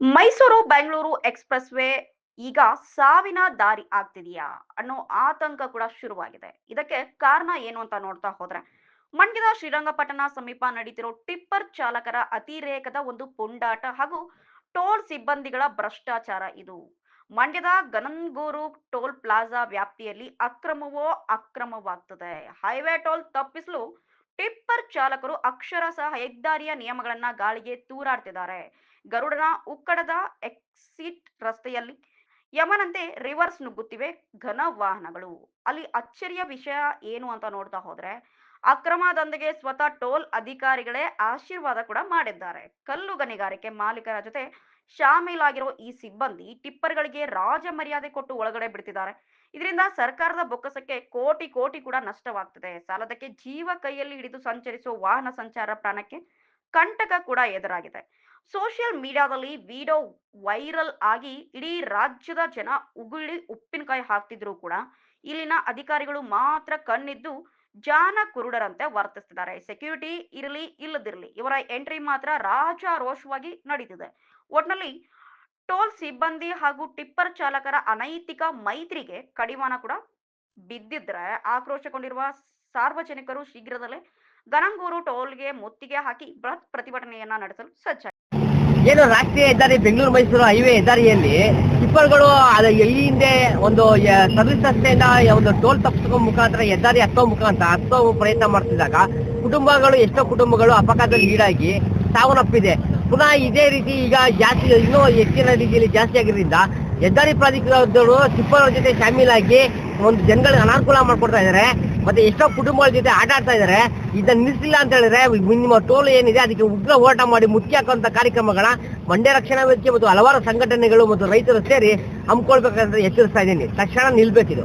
Mysuru Bengaluru express way ಈಗ ಸಾವಿನ ದಾರಿ ಆಗ್ತಿದೆಯಾ ಅನ್ನೋ ಆತಂಕ ಕೂಡ ಶುರುವಾಗಿದೆ. ಇದಕ್ಕೆ ಕಾರಣ ಏನು ಅಂತ ನೋಡ್ತಾ ಹೋದ್ರೆ, ಮಂಡ್ಯದ ಶ್ರೀರಂಗಪಟ್ಟಣ ಸಮೀಪ ನಡೀತಿರೋ ಟಿಪ್ಪರ್ ಚಾಲಕರ ಅತಿರೇಕದ ಒಂದು ಪುಂಡಾಟ ಹಾಗೂ ಟೋಲ್ ಸಿಬ್ಬಂದಿಗಳ ಭ್ರಷ್ಟಾಚಾರ ಇದು. ಮಂಡ್ಯದ ಗನಂಗೂರು ಟೋಲ್ ಪ್ಲಾಜಾ ವ್ಯಾಪ್ತಿಯಲ್ಲಿ ಅಕ್ರಮವೋ ಅಕ್ರಮವಾಗ್ತದೆ. ಹೈವೇ ಟೋಲ್ ತಪ್ಪಿಸಲು ಟಿಪ್ಪರ್ ಚಾಲಕರು ಅಕ್ಷರಶಃ ಹೆದ್ದಾರಿಯ ನಿಯಮಗಳನ್ನ ಗಾಳಿಗೆ ತೂರಾಡ್ತಿದ್ದಾರೆ. ಗರುಡನ ಉಕ್ಕಡದ ಎಕ್ಸಿಟ್ ರಸ್ತೆಯಲ್ಲಿ ಯಮನಂತೆ ರಿವರ್ಸ್ ನುಗ್ಗುತ್ತಿವೆ ಘನ ವಾಹನಗಳು. ಅಲ್ಲಿ ಅಚ್ಚರಿಯ ವಿಷಯ ಏನು ಅಂತ ನೋಡ್ತಾ ಹೋದ್ರೆ, ಅಕ್ರಮ ದಂಧೆಗೆ ಸ್ವತಃ ಟೋಲ್ ಅಧಿಕಾರಿಗಳೇ ಆಶೀರ್ವಾದ ಕೂಡ ಮಾಡಿದ್ದಾರೆ. ಕಲ್ಲು ಗಣಿಗಾರಿಕೆ ಮಾಲೀಕರ ಜೊತೆ ಶಾಮೀಲಾಗಿರೋ ಈ ಸಿಬ್ಬಂದಿ ಟಿಪ್ಪರ್‌ಗಳಿಗೆ ರಾಜ ಮರ್ಯಾದೆ ಕೊಟ್ಟು ಒಳಗಡೆ ಬಿಡ್ತಿದ್ದಾರೆ. ಇದರಿಂದ ಸರ್ಕಾರದ ಬೊಕ್ಕಸಕ್ಕೆ ಕೋಟಿ ಕೋಟಿ ಕೂಡ ನಷ್ಟವಾಗ್ತದೆ ಸಾಲದಕ್ಕೆ ಜೀವ ಕೈಯಲ್ಲಿ ಹಿಡಿದು ಸಂಚರಿಸುವ ವಾಹನ ಸಂಚಾರ ಪ್ರಾಣಕ್ಕೆ ಕಂಟಕ ಕೂಡ ಎದುರಾಗಿದೆ. ಸೋಷಿಯಲ್ ಮೀಡಿಯಾದಲ್ಲಿ ವಿಡಿಯೋ ವೈರಲ್ ಆಗಿ ಇಡೀ ರಾಜ್ಯದ ಜನ ಉಗುಳಿ ಉಪ್ಪಿನಕಾಯಿ ಹಾಕ್ತಿದ್ರು ಕೂಡ ಇಲ್ಲಿನ ಅಧಿಕಾರಿಗಳು ಮಾತ್ರ ಕಣ್ಣಿದ್ದು ಜಾನ ಕುರುಡರಂತೆ ವರ್ತಿಸ್ತಿದ್ದಾರೆ. ಸೆಕ್ಯೂರಿಟಿ ಇರಲಿ ಇಲ್ಲದಿರಲಿ ಇವರ ಎಂಟ್ರಿ ಮಾತ್ರ ರಾಜಾರೋಷವಾಗಿ ನಡೀತಿದೆ. ಒಟ್ನಲ್ಲಿ ಟೋಲ್ ಸಿಬ್ಬಂದಿ ಹಾಗೂ ಟಿಪ್ಪರ್ ಚಾಲಕರ ಅನೈತಿಕ ಮೈತ್ರಿಗೆ ಕಡಿವಾಣ ಕೂಡ ಬಿದ್ದಿದ್ರೆ ಆಕ್ರೋಶಗೊಂಡಿರುವ ಸಾರ್ವಜನಿಕರು ಶೀಘ್ರದಲ್ಲೇ ಗನಂಗೂರು ಟೋಲ್‌ಗೆ ಮುತ್ತಿಗೆ ಹಾಕಿ ಬೃಹತ್ ಪ್ರತಿಭಟನೆಯನ್ನ ನಡೆಸಲು ಸಜ್ಜಾಗಿದ್ದಾರೆ. ಏನು ರಾಷ್ಟ್ರೀಯ ಹೆದ್ದಾರಿ ಬೆಂಗಳೂರು ಮೈಸೂರು ಹೈವೇ ಹೆದ್ದಾರಿಯಲ್ಲಿ ಟಿಪ್ಪರ್ಗಳು ಅದು ಎಲ್ಲಿ ಹಿಂದೆ ಒಂದು ಸರ್ವಿಸ್ ರಸ್ತೆಯಿಂದ ಒಂದು ಟೋಲ್ ತಪ್ಪಿಸ್ಕೋ ಮುಖಾಂತರ ಹೆದ್ದಾರಿ ಹತ್ತೋ ಮುಖಾಂತರ ಹತ್ತೋ ಪ್ರಯತ್ನ ಮಾಡ್ತಿದ್ದಾಗ ಕುಟುಂಬಗಳು, ಎಷ್ಟೋ ಕುಟುಂಬಗಳು ಅಪಘಾತದಲ್ಲಿ ಈಡಾಗಿ ಸಾವನ್ನಪ್ಪಿದೆ. ಪುನಃ ಇದೇ ರೀತಿ ಈಗ ಜಾಸ್ತಿ, ಇನ್ನೂ ಹೆಚ್ಚಿನ ರೀತಿಯಲ್ಲಿ ಜಾಸ್ತಿ ಆಗಿರೋದ್ರಿಂದ ಹೆದ್ದಾರಿ ಪ್ರಾಧಿಕಾರದವರು ಟಿಪ್ಪರ್ ಜೊತೆ ಶಾಮೀಲಾಗಿ ಒಂದು ಜನಗಳಿಗೆ ಅನಾನುಕೂಲ ಮಾಡ್ಕೊಡ್ತಾ ಇದ್ದಾರೆ. ಮತ್ತೆ ಎಷ್ಟೋ ಕುಟುಂಬಗಳ ಜೊತೆ ಆಟ ಆಡ್ತಾ ಇದ್ದಾರೆ. ಇದನ್ನ ನಿಲ್ಲಿಸಿಲ್ಲ ಅಂತ ಹೇಳಿದ್ರೆ, ನಿಮ್ಮ ಟೋಲ್ ಏನಿದೆ ಅದಕ್ಕೆ ಉಗ್ರ ಹೋರಾಟ ಮಾಡಿ ಮುಖ್ಯ ಹಾಕುವಂತ ಕಾರ್ಯಕ್ರಮಗಳ ಮಂಡ್ಯ ರಕ್ಷಣಾ ವೇದಿಕೆ ಮತ್ತು ಹಲವಾರು ಸಂಘಟನೆಗಳು ಮತ್ತು ರೈತರು ಸೇರಿ ಹಮ್ಮಿಕೊಳ್ಬೇಕಂತ ಎಚ್ಚರಿಸ್ತಾ ಇದ್ದೀನಿ. ತಕ್ಷಣ ನಿಲ್ಬೇಕಿದು.